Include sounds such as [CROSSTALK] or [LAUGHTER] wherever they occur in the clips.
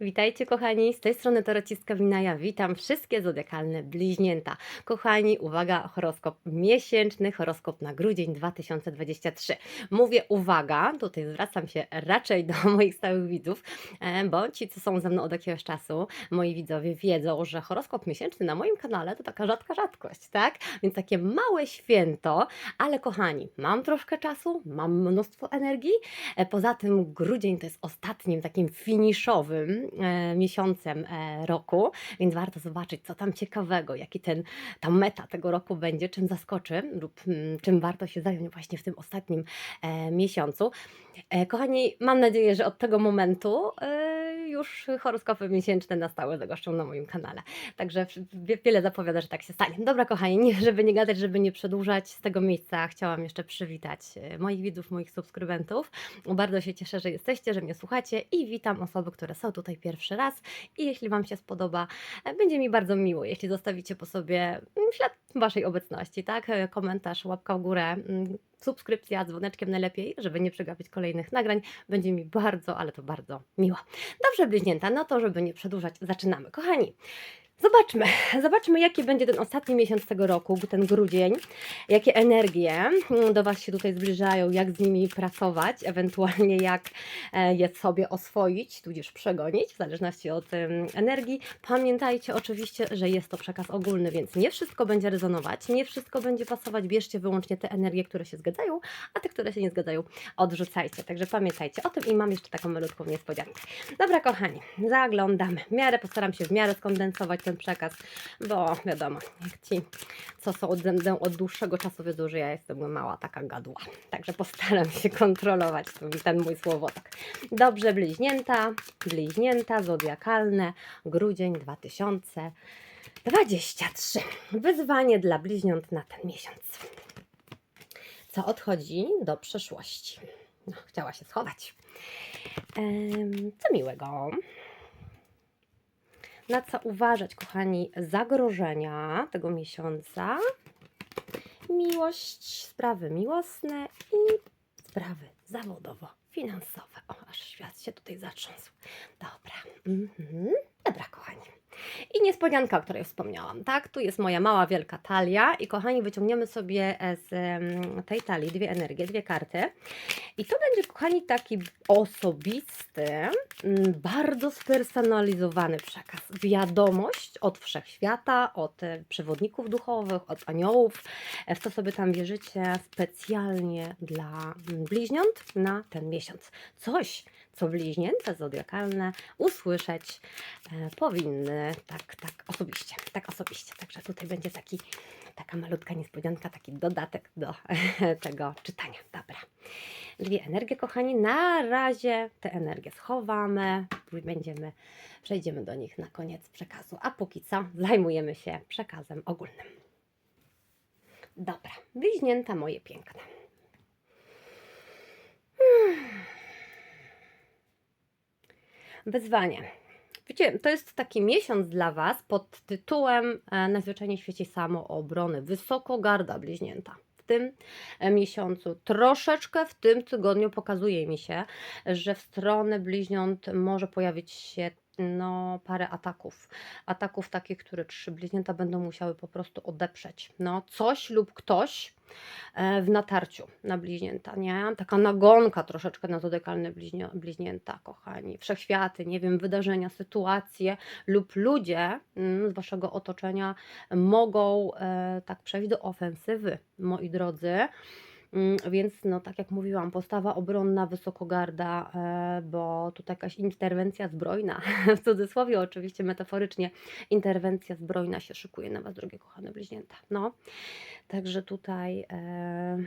Witajcie kochani, z tej strony Tarocistka Winaja. Witam wszystkie zodiakalne bliźnięta. Kochani, uwaga, horoskop miesięczny, horoskop na grudzień 2023. Mówię uwaga, tutaj zwracam się raczej do [LAUGHS] moich stałych widzów, e, bo ci, co są ze mną od jakiegoś czasu, moi widzowie wiedzą, że horoskop miesięczny na moim kanale to taka rzadka rzadkość, tak? Więc takie małe święto, ale kochani, mam troszkę czasu, mam mnóstwo energii, E, Poza tym grudzień to jest ostatnim takim finiszowym miesiącem e, roku, więc warto zobaczyć, co tam ciekawego, jaki ten, ta meta tego roku będzie, czym zaskoczy lub mm, czym warto się zająć właśnie w tym ostatnim e, miesiącu. E, kochani, mam nadzieję, że od tego momentu e, już horoskopy miesięczne na stałe zagoszczą na moim kanale. Także wie- wiele zapowiada, że tak się stanie. Dobra, kochani, żeby nie gadać, żeby nie przedłużać, z tego miejsca chciałam jeszcze przywitać e, moich widzów, moich subskrybentów. Bardzo się cieszę, że jesteście, że mnie słuchacie i witam osoby, które są tutaj pierwszy raz. I jeśli Wam się spodoba, będzie mi bardzo miło, jeśli zostawicie po sobie mm, ślad Waszej obecności, tak? Komentarz, łapka w górę, mm, subskrypcja, dzwoneczkiem najlepiej, żeby nie przegapić kolejnych nagrań. Będzie mi bardzo, ale to bardzo miło. Dobrze, bliźnięta, no to żeby nie przedłużać, zaczynamy. Kochani, zobaczmy, [LAUGHS] zobaczmy jaki będzie ten ostatni miesiąc tego roku, ten grudzień, jakie energie mm, do Was się tutaj zbliżają, jak z nimi pracować, ewentualnie jak e, je sobie oswoić, tudzież przegonić, w zależności od energii. Pamiętajcie oczywiście, że jest to przekaz ogólny, więc nie wszystko będzie rezonować, nie wszystko będzie pasować, bierzcie wyłącznie te energie, które się zgadzają, a te, które się nie zgadzają, odrzucajcie. Także pamiętajcie o tym i mam jeszcze taką malutką niespodziankę. Dobra, kochani, zaglądamy. W miarę postaram się w miarę skondensować ten przekaz, bo wiadomo, jak ci, co są ode mną od dłuższego czasu, wiedzą, że ja jestem mała taka gadła. Także postaram się kontrolować ten, mój słowotok. Dobrze, bliźnięta, bliźnięta, zodiakalne, grudzień 2023. Wyzwanie dla bliźniąt na ten miesiąc. Co odchodzi do przeszłości. No, chciała się schować. Em, Co miłego. Na co uważać, kochani, zagrożenia tego miesiąca? Miłość, sprawy miłosne i sprawy zawodowo-finansowe. O, aż świat się tutaj zatrząsł. Dobra. Mhm. Dobra. I niespodzianka, o której wspomniałam, tak? Tu jest moja mała, wielka talia i kochani, wyciągniemy sobie e, z tej talii dwie energie, dwie karty. I to będzie, kochani, taki osobisty, bardzo spersonalizowany przekaz. Wiadomość od wszechświata, od e, przewodników duchowych, od aniołów, e, w co sobie tam wierzycie, specjalnie dla bliźniąt na ten miesiąc. Coś, co bliźnięta zodiakalne usłyszeć e, powinny tak, tak osobiście, tak osobiście. Także tutaj będzie taki, taka malutka niespodzianka, taki dodatek do [LAUGHS] tego czytania. Dobra. Dwie energie, kochani. Na razie te energie schowamy. Będziemy, przejdziemy do nich na koniec przekazu. A póki co zajmujemy się przekazem ogólnym. Dobra, bliźnięta moje piękne. Wyzwanie. Wiecie, to jest taki miesiąc dla Was pod tytułem e, Najzwyczajniej w świecie samoobrony. Wysoko garda bliźnięta. W tym e, miesiącu, troszeczkę w tym tygodniu pokazuje mi się, że w stronę bliźniąt może pojawić się no, parę ataków. Ataków takich, które trzy bliźnięta będą musiały po prostu odeprzeć. No, coś lub ktoś e, w natarciu na bliźnięta, nie? Taka nagonka troszeczkę na zodekalne bliźnio, bliźnięta, kochani. Wszechświaty, nie wiem, wydarzenia, sytuacje lub ludzie mm, z waszego otoczenia mogą e, tak przejść do ofensywy, moi drodzy. Mm, Więc, no, tak jak mówiłam, postawa obronna wysokogarda, e, bo tutaj jakaś interwencja zbrojna, [LAUGHS] w cudzysłowie oczywiście metaforycznie, interwencja zbrojna się szykuje na Was, drogie kochane bliźnięta. No, także tutaj e,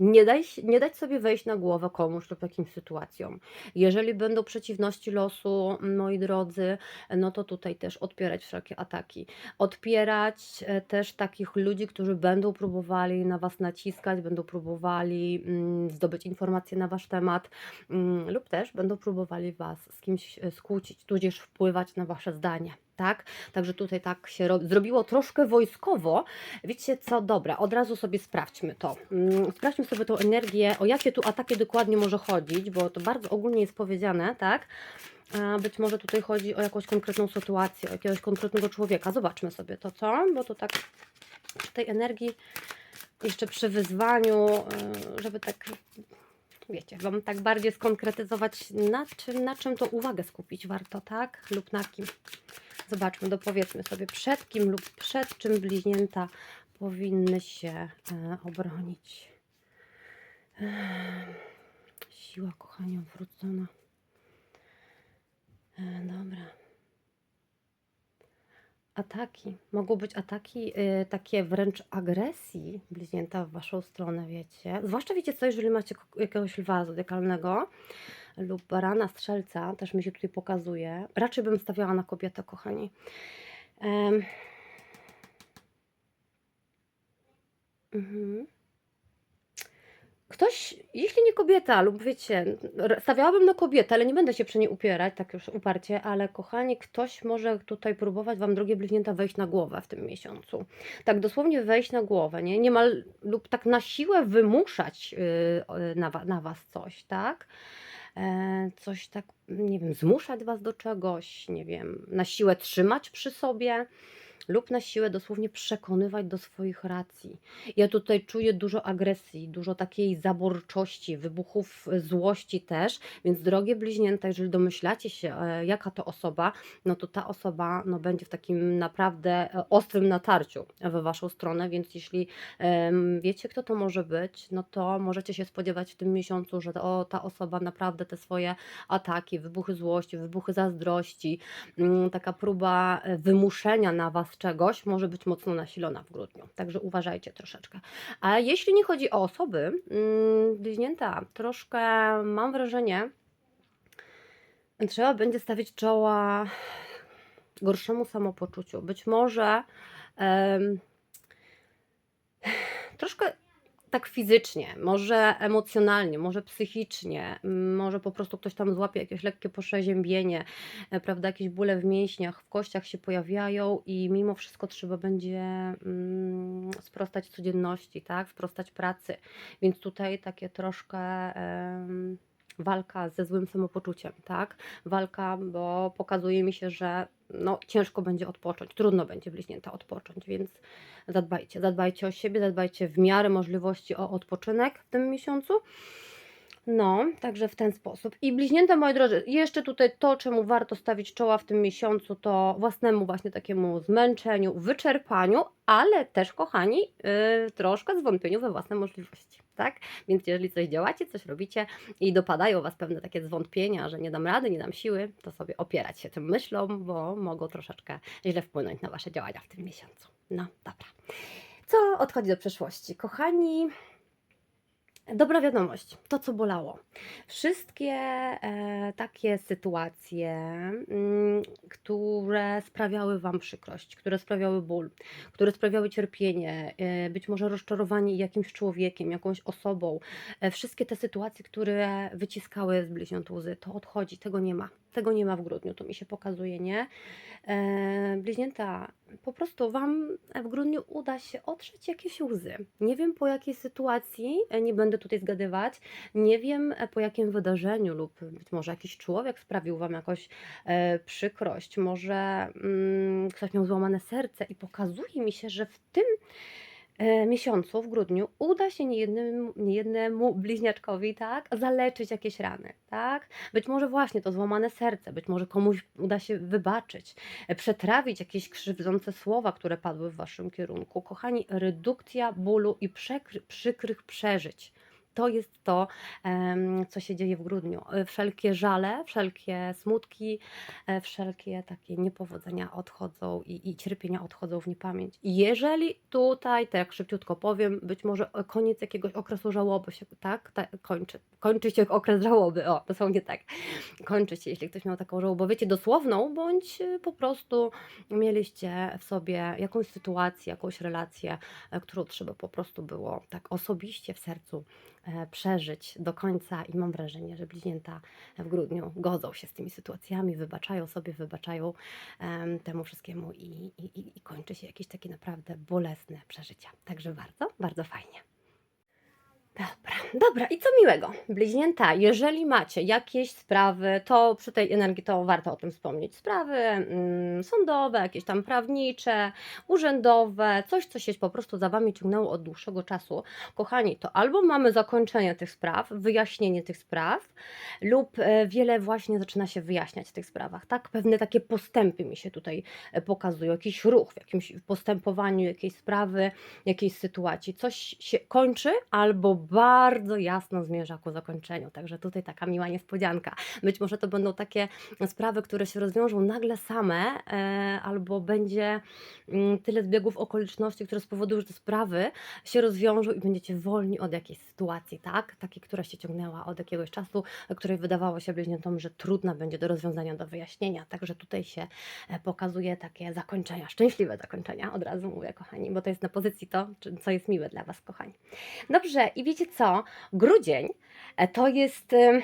nie, daj, nie dać sobie wejść na głowę komuś lub jakimś sytuacjom. Jeżeli będą przeciwności losu, moi drodzy, no to tutaj też odpierać wszelkie ataki. Odpierać e, też takich ludzi, którzy będą próbowali na Was naciskać, będą próbowali mm, zdobyć informacje na Wasz temat mm, lub też będą próbowali Was z kimś e, skłócić, tudzież wpływać na Wasze zdanie. Tak? Także tutaj tak się ro- zrobiło troszkę wojskowo. Wiecie co, dobra, od razu sobie sprawdźmy to. Mm, Sprawdźmy sobie tą energię, o jakie tu ataki dokładnie może chodzić, bo to bardzo ogólnie jest powiedziane, tak? Być może tutaj chodzi o jakąś konkretną sytuację, o jakiegoś konkretnego człowieka. Zobaczmy sobie to, co? Bo to tak przy tej energii, jeszcze przy wyzwaniu, y, żeby tak, wiecie, Wam tak bardziej skonkretyzować, na czym, na czym to uwagę skupić warto, tak? Lub na kim. Zobaczmy, dopowiedzmy sobie, przed kim lub przed czym bliźnięta powinny się e, obronić. Siła, kochania, odwrócona. E, Dobra. Ataki. Mogą być ataki y, takie wręcz agresji bliźnięta w waszą stronę, wiecie. Zwłaszcza wiecie co, jeżeli macie jakiegoś lwa zodiakalnego lub barana, strzelca, też mi się tutaj pokazuje. Raczej bym stawiała na kobietę, kochani. Em. Mhm. Ktoś, jeśli nie kobieta, lub wiecie, stawiałabym na kobietę, ale nie będę się przy niej upierać tak już uparcie, ale kochani, ktoś może tutaj próbować Wam, drogie bliźnięta, wejść na głowę w tym miesiącu. Tak dosłownie wejść na głowę, nie? Niemal lub tak na siłę wymuszać yy, na, na Was coś, tak? E, coś tak, nie wiem, zmuszać Was do czegoś, nie wiem, na siłę trzymać przy sobie lub na siłę dosłownie przekonywać do swoich racji. Ja tutaj czuję dużo agresji, dużo takiej zaborczości, wybuchów e, złości też, więc drogie bliźnięta, jeżeli domyślacie się, e, jaka to osoba, no to ta osoba no, będzie w takim naprawdę e, ostrym natarciu w Waszą stronę, więc jeśli em, wiecie, kto to może być, no to możecie się spodziewać w tym miesiącu, że o, ta osoba naprawdę te swoje ataki, wybuchy złości, wybuchy zazdrości, mm, taka próba wymuszenia na Was czegoś może być mocno nasilona w grudniu. Także uważajcie troszeczkę. A jeśli nie chodzi o osoby, mm, bliźnięta, troszkę mam wrażenie, trzeba będzie stawić czoła gorszemu samopoczuciu. Być może em, troszkę tak fizycznie, może emocjonalnie, może psychicznie, może po prostu ktoś tam złapie jakieś lekkie przeziębienie, e, prawda, jakieś bóle w mięśniach, w kościach się pojawiają i mimo wszystko trzeba będzie mm, sprostać codzienności, tak, sprostać pracy, więc tutaj takie troszkę em, walka ze złym samopoczuciem, tak, walka, bo pokazuje mi się, że no, ciężko będzie odpocząć, trudno będzie bliźnięta odpocząć, więc zadbajcie, zadbajcie o siebie, zadbajcie w miarę możliwości o odpoczynek w tym miesiącu. No, także w ten sposób. I bliźnięta, moi drodzy, jeszcze tutaj to, czemu warto stawić czoła w tym miesiącu, to własnemu właśnie takiemu zmęczeniu, wyczerpaniu, ale też, kochani, yy, troszkę zwątpieniu we własne możliwości, tak? Więc jeżeli coś działacie, coś robicie i dopadają Was pewne takie zwątpienia, że nie dam rady, nie dam siły, to sobie opierać się tym myślom, bo mogą troszeczkę źle wpłynąć na Wasze działania w tym miesiącu. No, dobra. Co odchodzi do przeszłości? Kochani, Dobra wiadomość, to co bolało. Wszystkie e, takie sytuacje, mm, które sprawiały Wam przykrość, które sprawiały ból, które sprawiały cierpienie, e, być może rozczarowanie jakimś człowiekiem, jakąś osobą, e, wszystkie te sytuacje, które wyciskały z bliźniąt łzy, to odchodzi, tego nie ma. Tego nie ma w grudniu, to mi się pokazuje, nie? E, bliźnięta, po prostu Wam w grudniu uda się otrzeć jakieś łzy. Nie wiem po jakiej sytuacji, e, nie będę tutaj zgadywać, nie wiem e, po jakim wydarzeniu lub być może jakiś człowiek sprawił Wam jakąś przykrość, może mm, ktoś miał złamane serce i pokazuje mi się, że w tym miesiącu, w grudniu, uda się niejednemu, niejednemu bliźniaczkowi, tak, zaleczyć jakieś rany, tak? Być może właśnie to złamane serce, być może komuś uda się wybaczyć, e, przetrawić jakieś krzywdzące słowa, które padły w waszym kierunku. Kochani, redukcja bólu i przykrych przeżyć. To jest to, co się dzieje w grudniu. E, Wszelkie żale, wszelkie smutki, e, wszelkie takie niepowodzenia odchodzą i, i cierpienia odchodzą w niepamięć. Jeżeli tutaj, tak szybciutko powiem, być może koniec jakiegoś okresu żałoby się, tak, tak kończy. Kończy się okres żałoby, o, dosłownie tak. Kończy się, jeśli ktoś miał taką żałobę, wiecie, dosłowną, bądź e, po prostu mieliście w sobie jakąś sytuację, jakąś relację, e, którą trzeba po prostu było tak osobiście w sercu przeżyć do końca i mam wrażenie, że bliźnięta w grudniu godzą się z tymi sytuacjami, wybaczają sobie, wybaczają em, temu wszystkiemu i, i- i kończy się jakieś takie naprawdę bolesne przeżycia. Także bardzo, bardzo fajnie. Dobra, dobra. I co miłego, bliźnięta, jeżeli macie jakieś sprawy, to przy tej energii to warto o tym wspomnieć. Sprawy mm, sądowe, jakieś tam prawnicze, urzędowe, coś, co się po prostu za Wami ciągnęło od dłuższego czasu. Kochani, to albo mamy zakończenie tych spraw, wyjaśnienie tych spraw, lub e, wiele właśnie zaczyna się wyjaśniać w tych sprawach, tak? Pewne takie postępy mi się tutaj e, pokazują, jakiś ruch w jakimś postępowaniu jakiejś sprawy, jakiejś sytuacji. Coś się kończy albo bardzo jasno zmierza ku zakończeniu. Także tutaj taka miła niespodzianka. Być może to będą takie sprawy, które się rozwiążą nagle same, e, albo będzie mm, tyle zbiegów okoliczności, które spowodują, że te sprawy się rozwiążą i będziecie wolni od jakiejś sytuacji, tak? Takiej, która się ciągnęła od jakiegoś czasu, której wydawało się bliźniętom, że trudna będzie do rozwiązania, do wyjaśnienia. Także tutaj się e, pokazuje takie zakończenia, szczęśliwe zakończenia, od razu mówię, kochani, bo to jest na pozycji to, co jest miłe dla Was, kochani. Dobrze, i wiecie co? Grudzień e, to jest. em,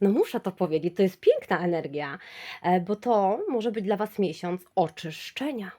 No muszę to powiedzieć, to jest piękna energia, e, bo to może być dla Was miesiąc oczyszczenia.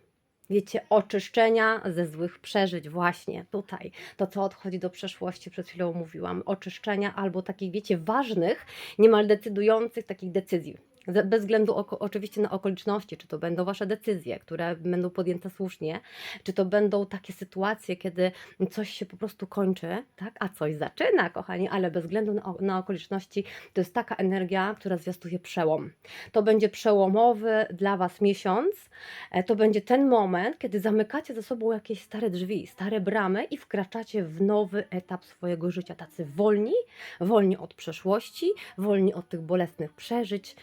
Wiecie, oczyszczenia ze złych przeżyć, właśnie tutaj. To, co odchodzi do przeszłości, przed chwilą mówiłam. Oczyszczenia albo takich, wiecie, ważnych, niemal decydujących takich decyzji. Bez względu oko, oczywiście na okoliczności, czy to będą Wasze decyzje, które będą podjęte słusznie, czy to będą takie sytuacje, kiedy coś się po prostu kończy, tak, a coś zaczyna, kochani, ale bez względu na, na okoliczności, to jest taka energia, która zwiastuje przełom. To będzie przełomowy dla Was miesiąc. E, To będzie ten moment, kiedy zamykacie ze sobą jakieś stare drzwi, stare bramy i wkraczacie w nowy etap swojego życia. Tacy wolni, wolni od przeszłości, wolni od tych bolesnych przeżyć.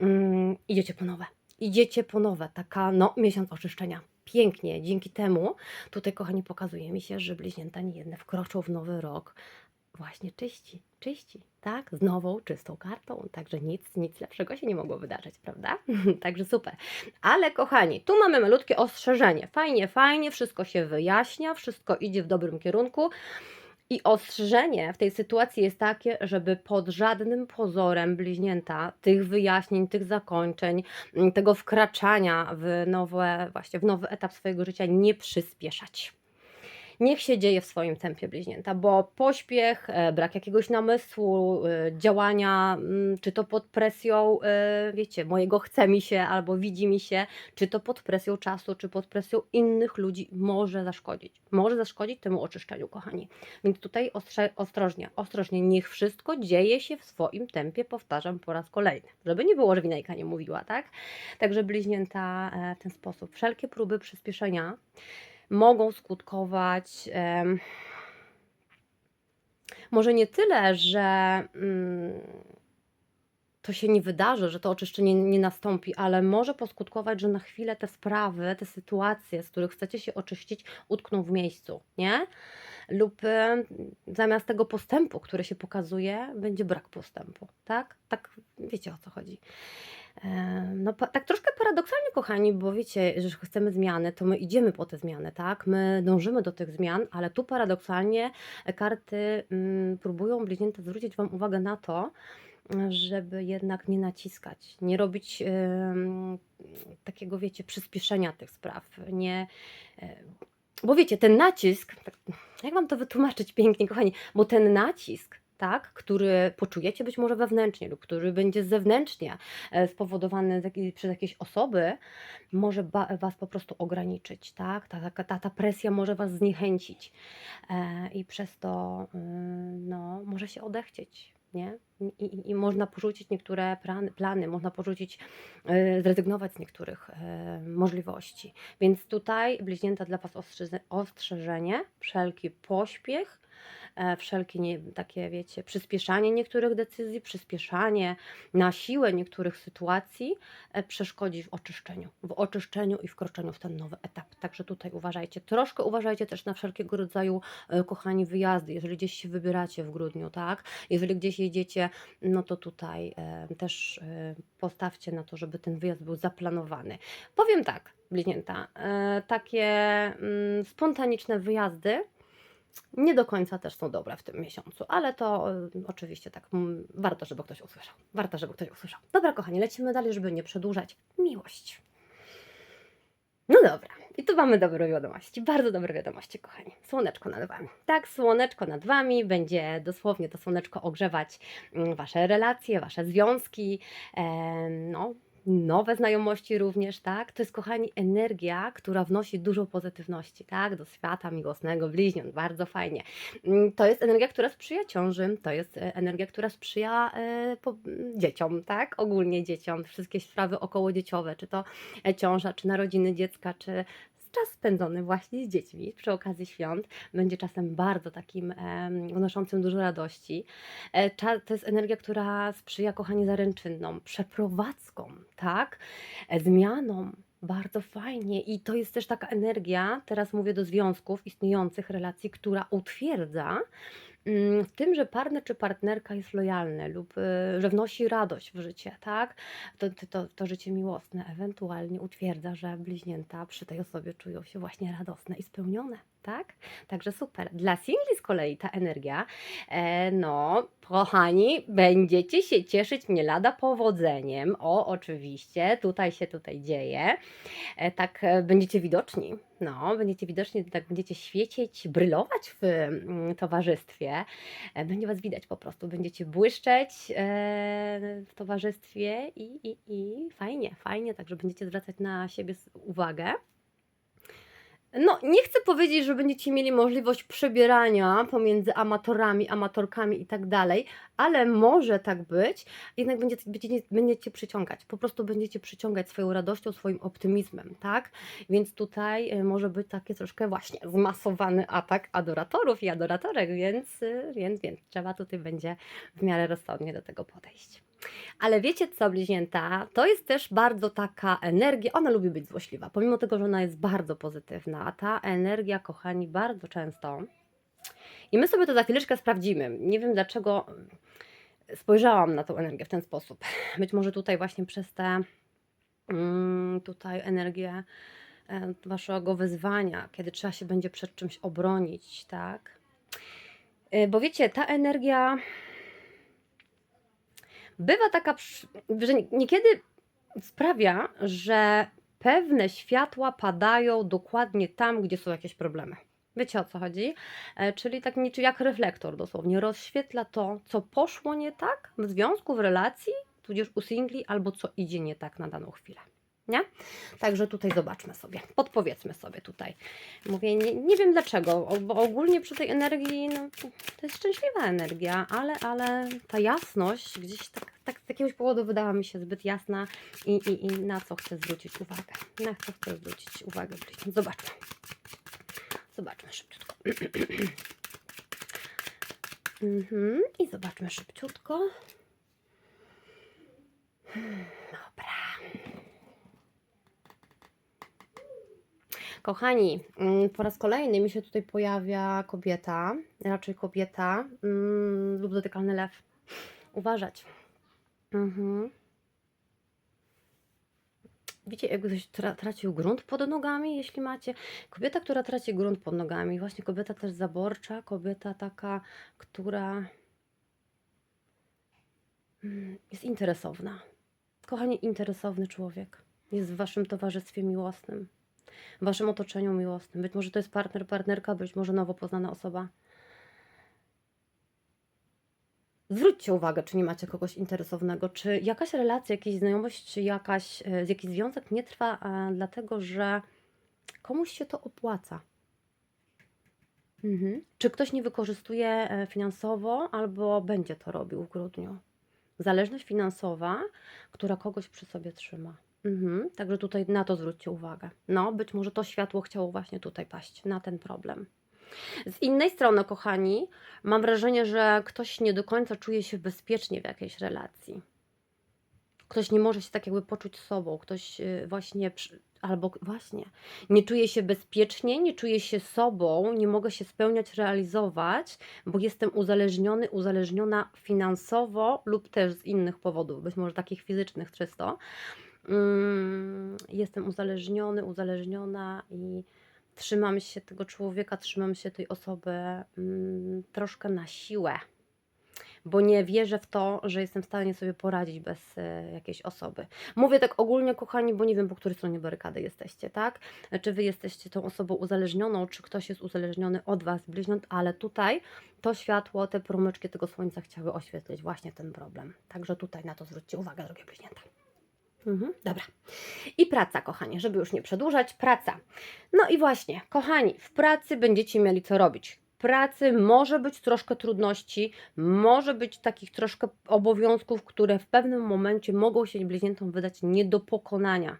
Mm, idziecie po nowe. Idziecie po nowe. Taka, no, miesiąc oczyszczenia. Pięknie. Dzięki temu tutaj, kochani, pokazuje mi się, że bliźnięta niejedne wkroczą w nowy rok właśnie czyści, czyści, tak? Z nową, czystą kartą. Także nic, nic lepszego się nie mogło wydarzyć, prawda? [LAUGHS] Także super. Ale kochani, tu mamy malutkie ostrzeżenie. Fajnie, fajnie, wszystko się wyjaśnia, wszystko idzie w dobrym kierunku. I ostrzeżenie w tej sytuacji jest takie, żeby pod żadnym pozorem bliźnięta tych wyjaśnień, tych zakończeń, m, tego wkraczania w nowe, właśnie w nowy etap swojego życia nie przyspieszać. Niech się dzieje w swoim tempie bliźnięta, bo pośpiech, e, brak jakiegoś namysłu, e, działania, mm, czy to pod presją, e, wiecie, mojego chce mi się albo widzi mi się, czy to pod presją czasu, czy pod presją innych ludzi może zaszkodzić. Może zaszkodzić temu oczyszczeniu, kochani. Więc tutaj ostrze, ostrożnie, ostrożnie, niech wszystko dzieje się w swoim tempie, powtarzam po raz kolejny. Żeby nie było, że winajka nie mówiła, tak? Także bliźnięta w ten sposób. Wszelkie próby przyspieszenia mogą skutkować może nie tyle, że mm, to się nie wydarzy, że to oczyszczenie nie nastąpi, ale może poskutkować, że na chwilę te sprawy, te sytuacje, z których chcecie się oczyścić, utkną w miejscu, nie? Lub zamiast tego postępu, który się pokazuje, będzie brak postępu, tak? Tak, wiecie o co chodzi. No, tak troszkę paradoksalnie, kochani, bo wiecie, że chcemy zmiany, to my idziemy po te zmiany, tak? My dążymy do tych zmian, ale tu paradoksalnie karty mm, próbują bliźnięta zwrócić Wam uwagę na to, żeby jednak nie naciskać, nie robić em, takiego, wiecie, przyspieszenia tych spraw, nie. e, Bo wiecie, ten nacisk, tak, jak Wam to wytłumaczyć pięknie, kochani, bo ten nacisk, tak, który poczujecie być może wewnętrznie lub który będzie zewnętrznie e, spowodowany przez jakieś osoby, może Was po prostu ograniczyć, tak? Ta, ta, ta, presja może Was zniechęcić e, i przez to y, no, może się odechcieć, nie? I, i, I można porzucić niektóre plany, plany można porzucić, y, zrezygnować z niektórych możliwości. Więc tutaj bliźnięta dla Was ostrze- ostrzeżenie, wszelki pośpiech, e, wszelkie nie, takie, wiecie, przyspieszanie niektórych decyzji, przyspieszanie na siłę niektórych sytuacji e, przeszkodzi w oczyszczeniu, w oczyszczeniu i wkroczeniu w ten nowy etap. Także tutaj uważajcie. Troszkę uważajcie też na wszelkiego rodzaju, e, kochani, wyjazdy. Jeżeli gdzieś się wybieracie w grudniu, tak? Jeżeli gdzieś jedziecie, no to tutaj e, też e, postawcie na to, żeby ten wyjazd był zaplanowany. Powiem tak, bliźnięta, e, takie mm, spontaniczne wyjazdy nie do końca też są dobre w tym miesiącu, ale to y, oczywiście tak, mm, warto, żeby ktoś usłyszał. Warto, żeby ktoś usłyszał. Dobra, kochani, lecimy dalej, żeby nie przedłużać. Miłość. No dobra. I tu mamy dobre wiadomości, bardzo dobre wiadomości, kochani. Słoneczko nad Wami. Tak, słoneczko nad Wami będzie dosłownie to słoneczko ogrzewać mm, Wasze relacje, Wasze związki, no, nowe znajomości również, tak? To jest, kochani, energia, która wnosi dużo pozytywności, tak? Do świata miłosnego, bliźniąt, bardzo fajnie. Mm, To jest energia, która sprzyja ciąży, to jest e, energia, która sprzyja e, po, dzieciom, tak? Ogólnie dzieciom, wszystkie sprawy okołodzieciowe, czy to e, ciąża, czy narodziny dziecka, czy czas spędzony właśnie z dziećmi przy okazji świąt będzie czasem bardzo takim wnoszącym dużo radości. E, to jest energia, która sprzyja kochani zaręczynnom, przeprowadzkom, tak? E, zmianom. Bardzo fajnie. I to jest też taka energia, teraz mówię do związków istniejących relacji, która utwierdza w tym, że partner czy partnerka jest lojalny lub y, że wnosi radość w życie, tak? To, to, to życie miłosne ewentualnie utwierdza, że bliźnięta przy tej osobie czują się właśnie radosne i spełnione, tak? Także super. Dla singli z kolei ta energia, e, no, kochani, będziecie się cieszyć nie lada powodzeniem. O, oczywiście, tutaj się tutaj dzieje. E, tak e, będziecie widoczni. No, będziecie widoczni, tak będziecie świecieć, brylować w mm, towarzystwie. E, Będzie Was widać po prostu, będziecie błyszczeć e, w towarzystwie i, i, i fajnie, fajnie, także będziecie zwracać na siebie uwagę. No, nie chcę powiedzieć, że będziecie mieli możliwość przebierania pomiędzy amatorami, amatorkami i tak dalej, ale może tak być, jednak będziecie, będziecie, będziecie przyciągać, po prostu będziecie przyciągać swoją radością, swoim optymizmem, tak? Więc tutaj y, może być taki troszkę właśnie zmasowany atak adoratorów i adoratorek, więc, y, więc, więc trzeba tutaj będzie w miarę rozsądnie do tego podejść. Ale wiecie co, bliźnięta? To jest też bardzo taka energia, ona lubi być złośliwa, pomimo tego, że ona jest bardzo pozytywna, a ta energia, kochani, bardzo często. I my sobie to za chwileczkę sprawdzimy. Nie wiem dlaczego spojrzałam na tą energię w ten sposób. [LAUGHS] Być może tutaj właśnie przez tę mm, tutaj energię e, waszego wyzwania, kiedy trzeba się będzie przed czymś obronić, tak? E, Bo wiecie, ta energia bywa taka, że niekiedy sprawia, że pewne światła padają dokładnie tam, gdzie są jakieś problemy. Wiecie o co chodzi? E, Czyli tak niczym jak reflektor dosłownie rozświetla to, co poszło nie tak w związku, w relacji, tudzież u singli, albo co idzie nie tak na daną chwilę. Nie? Także tutaj zobaczmy sobie, podpowiedzmy sobie tutaj. Mówię, nie, nie wiem dlaczego, bo ogólnie przy tej energii, no, to jest szczęśliwa energia, ale, ale ta jasność gdzieś tak, tak z jakiegoś powodu wydała mi się zbyt jasna i, i, i na co chcę zwrócić uwagę. Na co chcę zwrócić uwagę. Zobaczmy. Zobaczmy szybciutko. [CLEARS THROAT] Mhm. I zobaczmy szybciutko. Hmm, Kochani, mm, po raz kolejny mi się tutaj pojawia kobieta, raczej kobieta mm, lub dotykalny lew. Uważać. Mhm. Wiecie, jakby ktoś tra tracił grunt pod nogami, jeśli macie. Kobieta, która traci grunt pod nogami, właśnie kobieta też zaborcza, kobieta taka, która mm, jest interesowna. Kochani, interesowny człowiek jest w waszym towarzystwie miłosnym, w waszym otoczeniu miłosnym. Być może to jest partner, partnerka, być może nowo poznana osoba. Zwróćcie uwagę, czy nie macie kogoś interesownego, czy jakaś relacja, jakaś znajomość, jakaś, e, jakiś związek nie trwa e, dlatego, że komuś się to opłaca. Mhm. Czy ktoś nie wykorzystuje e, finansowo, albo będzie to robił w grudniu. Zależność finansowa, która kogoś przy sobie trzyma. Mhm. Także tutaj na to zwróćcie uwagę. No, być może to światło chciało właśnie tutaj paść, na ten problem. Z innej strony, kochani, mam wrażenie, że ktoś nie do końca czuje się bezpiecznie w jakiejś relacji. Ktoś nie może się tak jakby poczuć sobą, ktoś y, właśnie, albo właśnie, nie czuje się bezpiecznie, nie czuje się sobą, nie mogę się spełniać, realizować, bo jestem uzależniony, uzależniona finansowo lub też z innych powodów, być może takich fizycznych czysto. Mm, Jestem uzależniony, uzależniona i trzymam się tego człowieka, trzymam się tej osoby mm, troszkę na siłę. bo nie wierzę w to, że jestem w stanie sobie poradzić bez e, jakiejś osoby. Mówię tak ogólnie, kochani, bo nie wiem, po której stronie barykady jesteście, tak? Czy wy jesteście tą osobą uzależnioną, czy ktoś jest uzależniony od was, bliźniąt, ale tutaj to światło, te promyczki tego słońca chciały oświetlić właśnie ten problem. Także tutaj na to zwróćcie uwagę, drogie bliźnięta. Mhm, dobra. I praca, kochani, żeby już nie przedłużać, praca. No i właśnie, kochani, w pracy będziecie mieli co robić. Pracy może być troszkę trudności, może być takich troszkę obowiązków, które w pewnym momencie mogą się bliźniętom wydać nie do pokonania.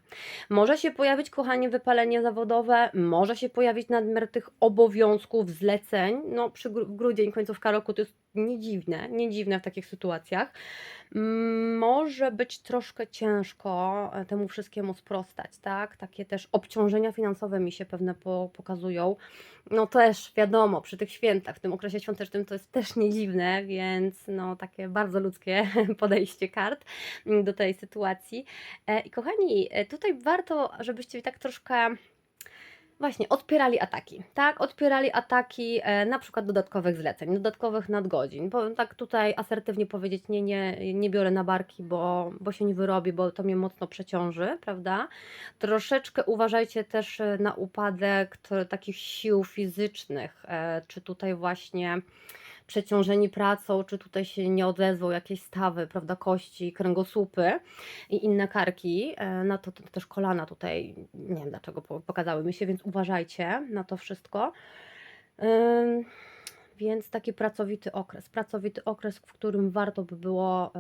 Może się pojawić, kochani, wypalenie zawodowe, może się pojawić nadmiar tych obowiązków, zleceń. No, przy gru- grudzień, końcówka roku to jest nie dziwne, nie dziwne w takich sytuacjach. Mm, Może być troszkę ciężko e, temu wszystkiemu sprostać, tak? Takie też obciążenia finansowe mi się pewne po, pokazują. No też wiadomo, przy tych świętach, w tym okresie świątecznym to jest też nie dziwne, więc no takie bardzo ludzkie [LAUGHS] podejście kart mm, do tej sytuacji. E, I kochani, e, tutaj warto, żebyście tak troszkę Właśnie, odpierali ataki, tak? Odpierali ataki e, na przykład dodatkowych zleceń, dodatkowych nadgodzin. Powiem tak tutaj asertywnie powiedzieć, nie, nie, nie biorę na barki, bo, bo się nie wyrobi, bo to mnie mocno przeciąży, prawda? Troszeczkę uważajcie też e, na upadek to, takich sił fizycznych, e, czy tutaj właśnie przeciążeni pracą, czy tutaj się nie odezwą jakieś stawy, prawda, kości, kręgosłupy i inne karki, e, na to, to też kolana tutaj, nie wiem dlaczego po- pokazały mi się, więc uważajcie na to wszystko. Więc taki pracowity okres, pracowity okres, w którym warto by było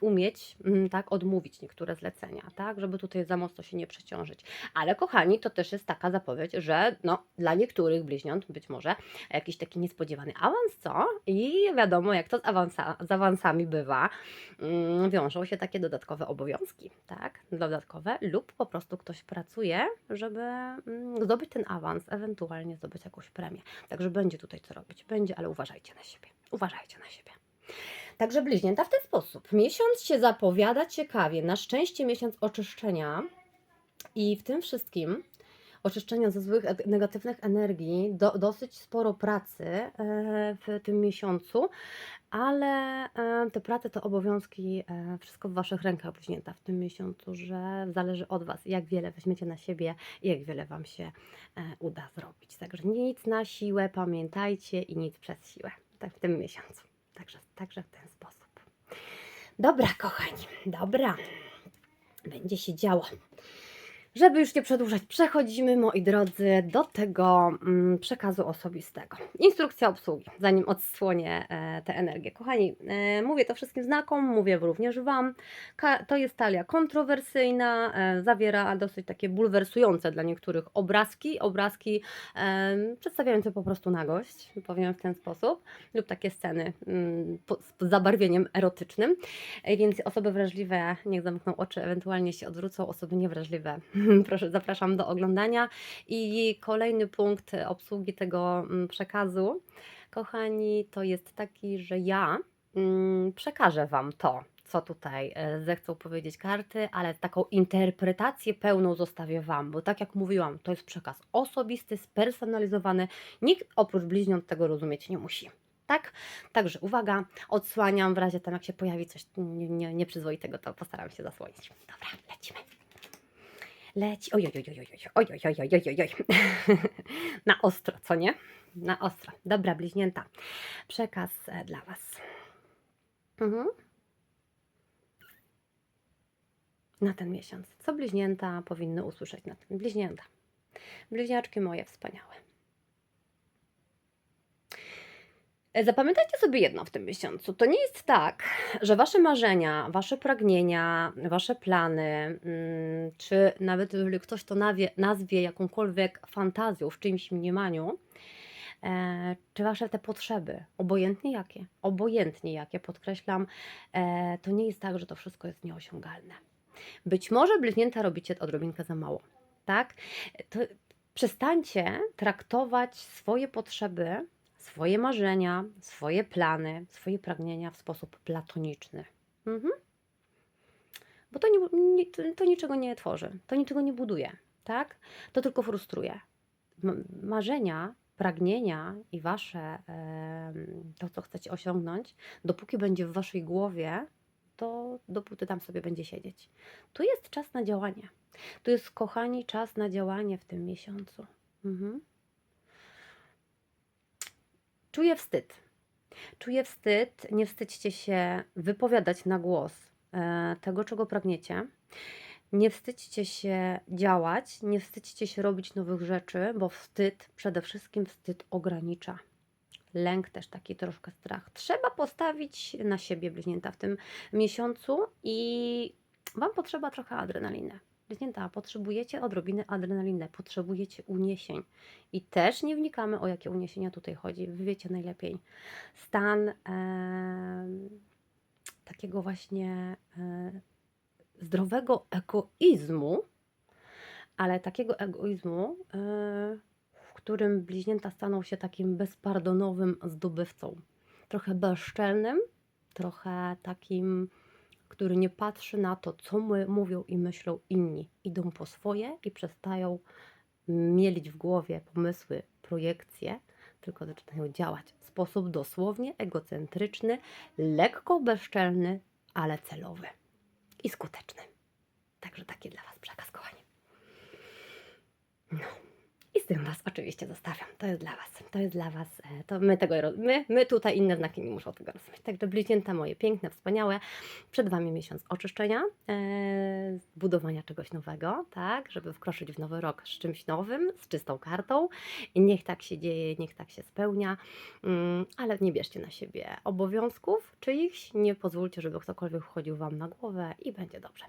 umieć mm, tak, odmówić niektóre zlecenia, tak, żeby tutaj za mocno się nie przeciążyć. Ale kochani, to też jest taka zapowiedź, że no, dla niektórych bliźniąt być może jakiś taki niespodziewany awans, co? I wiadomo, jak to z, awansa, z awansami bywa, mm, wiążą się takie dodatkowe obowiązki, tak? Dodatkowe, lub po prostu ktoś pracuje, żeby mm, zdobyć ten awans, ewentualnie zdobyć jakąś premię. Także będzie tutaj co robić. Będzie, ale uważajcie na siebie. Uważajcie na siebie. Także bliźnięta w ten sposób. Miesiąc się zapowiada ciekawie. Na szczęście miesiąc oczyszczenia i w tym wszystkim oczyszczenia ze złych, e- negatywnych energii, do, dosyć sporo pracy e, w tym miesiącu, ale e, te prace, te obowiązki, wszystko w Waszych rękach bliźnięta w tym miesiącu, że zależy od Was, jak wiele weźmiecie na siebie i jak wiele Wam się uda zrobić. Także nic na siłę, pamiętajcie i nic przez siłę tak w tym miesiącu. Także, także w ten sposób. Dobra, kochani, dobra. Będzie się działo. Żeby już nie przedłużać, przechodzimy, moi drodzy, do tego mm, przekazu osobistego. Instrukcja obsługi, zanim odsłonię e, tę energię. Kochani, e, mówię to wszystkim znakom, mówię również Wam. To jest talia kontrowersyjna, e, zawiera dosyć takie bulwersujące dla niektórych obrazki, obrazki przedstawiające po prostu nagość, powiem w ten sposób, lub takie sceny mm, z zabarwieniem erotycznym. Więc osoby wrażliwe niech zamkną oczy, ewentualnie się odwrócą, osoby niewrażliwe [LAUGHS] proszę, zapraszam do oglądania. I kolejny punkt obsługi tego mm, przekazu, kochani, to jest taki, że ja mm, przekażę Wam to, co tutaj e, zechcą powiedzieć karty, ale taką interpretację pełną zostawię Wam, bo tak jak mówiłam, to jest przekaz osobisty, spersonalizowany. Nikt oprócz bliźniąt tego rozumieć nie musi. Tak? Także uwaga, odsłaniam, w razie tam jak się pojawi coś nie, nie, nieprzyzwoitego, to postaram się zasłonić. Dobra, lecimy. Leci. Oj, oj, oj, oj, oj, oj, oj, oj, oj, oj. [LAUGHS] Na ostro, co nie? Na ostro. Dobra, bliźnięta. Przekaz e, dla Was. Mhm. Na ten miesiąc. Co bliźnięta powinny usłyszeć na tym? Bliźnięta. Bliźniaczki moje wspaniałe. E, Zapamiętajcie sobie jedno w tym miesiącu. To nie jest tak, że wasze marzenia, wasze pragnienia, wasze plany, mm, czy nawet jeżeli ktoś to nazwie jakąkolwiek fantazją w czyimś mniemaniu, e, czy wasze te potrzeby, obojętnie jakie, obojętnie jakie, podkreślam, e, to nie jest tak, że to wszystko jest nieosiągalne. Być może bliźnięta robicie odrobinkę za mało, tak? To przestańcie traktować swoje potrzeby swoje marzenia, swoje plany, swoje pragnienia w sposób platoniczny. Mhm. Bo to, nie, to- niczego nie tworzy, to niczego nie buduje, tak? To tylko frustruje. Marzenia pragnienia i wasze, to co chcecie osiągnąć, dopóki będzie w waszej głowie, to dopóty tam sobie będzie siedzieć. Tu jest czas na działanie. Tu jest, kochani, czas na działanie w tym miesiącu. Mhm. Czuję wstyd. Czuję wstyd. Nie wstydźcie się wypowiadać na głos e, tego, czego pragniecie. Nie wstydźcie się działać, nie wstydźcie się robić nowych rzeczy, bo wstyd, przede wszystkim wstyd ogranicza. Lęk też taki troszkę strach. Trzeba postawić na siebie bliźnięta w tym miesiącu i Wam potrzeba trochę adrenaliny. Bliźnięta, potrzebujecie odrobiny adrenaliny, potrzebujecie uniesień. I też nie wnikamy, o jakie uniesienia tutaj chodzi. Wy wiecie najlepiej. Stan em, takiego właśnie e, zdrowego egoizmu, ale takiego egoizmu, e, w którym bliźnięta staną się takim bezpardonowym zdobywcą. Trochę bezczelnym, trochę takim, który nie patrzy na to, co my, mówią i myślą inni. Idą po swoje i przestają mielić w głowie pomysły, projekcje, tylko zaczynają działać w sposób dosłownie egocentryczny, lekko bezczelny, ale celowy i skuteczny. Także taki dla Was przekaz, kochani. No. Tym Was oczywiście zostawiam. To jest dla Was. To jest dla Was. e, To my tego my, my tutaj inne znaki nie muszą tego rozumieć. Także bliźnięta moje piękne, wspaniałe. Przed Wami miesiąc oczyszczenia, e, budowania czegoś nowego, tak, żeby wkroczyć w nowy rok z czymś nowym, z czystą kartą. I niech tak się dzieje, niech tak się spełnia, mm, ale nie bierzcie na siebie obowiązków czyichś, nie pozwólcie, żeby ktokolwiek wchodził Wam na głowę i będzie dobrze.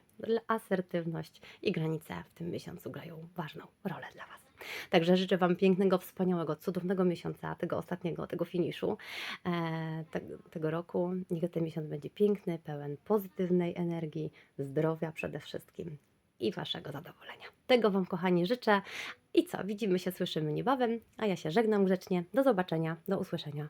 Asertywność i granice w tym miesiącu grają ważną rolę dla Was. Także życzę Wam pięknego, wspaniałego, cudownego miesiąca, tego ostatniego, tego finiszu e, te, tego roku. Niech ten miesiąc będzie piękny, pełen pozytywnej energii, zdrowia przede wszystkim i Waszego zadowolenia. Tego Wam, kochani, życzę. I co? Widzimy się, słyszymy niebawem, a ja się żegnam grzecznie. Do zobaczenia, do usłyszenia.